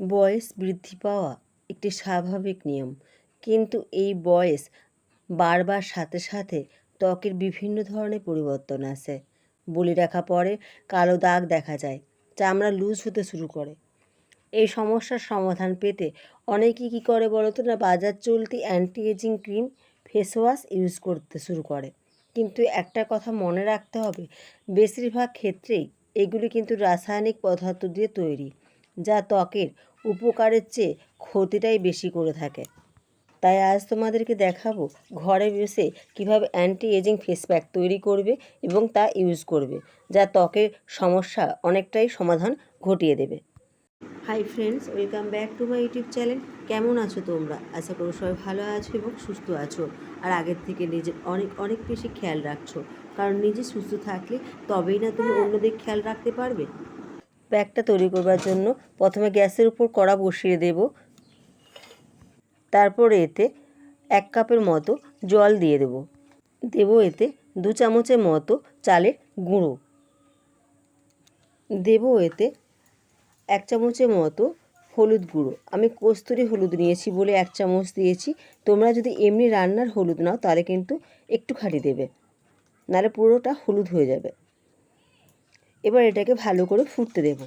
বয়স বৃদ্ধি পাওয়া একটি স্বাভাবিক নিয়ম। কিন্তু এই বয়স বাড়বার সাথে সাথে ত্বকের বিভিন্ন ধরনের পরিবর্তন আসে। বলি রাখা পরে কালো দাগ দেখা যায়, চামড়া লুজ হতে শুরু করে। এই সমস্যার সমাধান পেতে অনেকেই কী করে বলো তো না, বাজার চলতি anti ageing cream face wash use করতে শুরু করে। কিন্তু একটা কথা মনে রাখতে হবে, বেশিরভাগ ক্ষেত্রেই এগুলি কিন্তু রাসায়নিক পদার্থ দিয়ে তৈরি। যা ত্বকের উপকারের চেয়ে ক্ষতিটাই বেশি করে থাকে। তাই আজ তোমাদেরকে দেখাবো ঘরে বসে কীভাবে অ্যান্টি এজিং ফেস প্যাক তৈরি করবে এবং তা ইউজ করবে, যা ত্বকের সমস্যা অনেকটাই সমাধান ঘটিয়ে দেবে। Hi friends welcome back to my YouTube channel কেমন আছো তোমরা? আশা করো সবাই ভালো আছো এবং সুস্থ আছো। আর আগের থেকে নিজের অনেক অনেক বেশি খেয়াল রাখছো। কারণ নিজে সুস্থ থাকলে তবেই না তুমি অন্যদের খেয়াল রাখতে পারবে। প্যাকটা তৈরি করবার জন্য প্রথমে গ্যাসের উপর কড়া বসিয়ে দেব। তারপরে এতে এক কাপের মতো জল দিয়ে দেব। দেব এতে দু চামচের মতো চালের গুঁড়ো। দেব এতে এক চামচের মতো হলুদ গুঁড়ো। আমি কস্তুরি হলুদ নিয়েছি বলে এক চামচ দিয়েছি। তোমরা যদি এমনি রান্নার হলুদ নাও তাহলে কিন্তু একটু খাটি দেবে। নাহলে পুরোটা হলুদ হয়ে যাবে। এবার এটাকে ভালো করে ফুটতে দেব।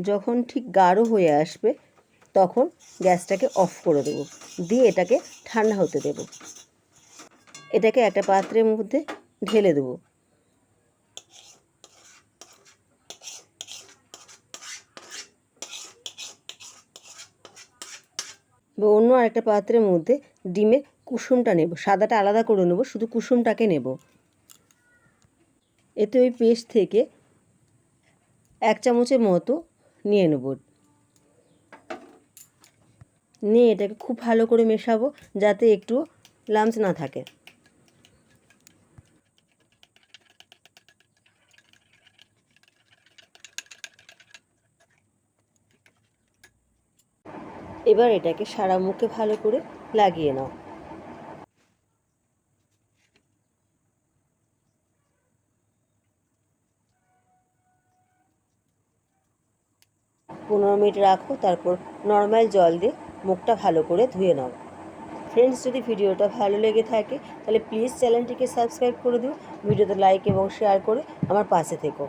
যখন ঠিক গাঢ় হয়ে আসবে, তখন গ্যাসটাকে অফ করে দেব, দিয়ে এটাকে ঠান্ডা হতে দেব। এটাকে একটা পাত্রের মধ্যে ঢেলে দেবো। বা অন্য আরেকটা পাত্রের মধ্যে ডিমের কুসুমটা নেব, সাদাটা আলাদা করে নেব, শুধু কুসুমটাকে নেব। এতে ওই পেস্ট থেকে এক চামচের মতো নিয়ে নেব। নিয়ে এটাকে খুব ভালো করে মেশাবো, যাতে একটু লামস না থাকে। এবার এটাকে সারা মুখে ভালো করে লাগিয়ে নাও। পনেরো মিনিট রাখো, তারপর নর্মাল জল দিয়ে মুখটা ভালো করে ধুয়ে নাও। ফ্রেন্ডস যদি ভিডিওটা ভালো লেগে থাকে, তাহলে প্লিজ চ্যানেলটিকে সাবস্ক্রাইব করে দিও, ভিডিওতে লাইক এবং শেয়ার করে আমার পাশে থেকো।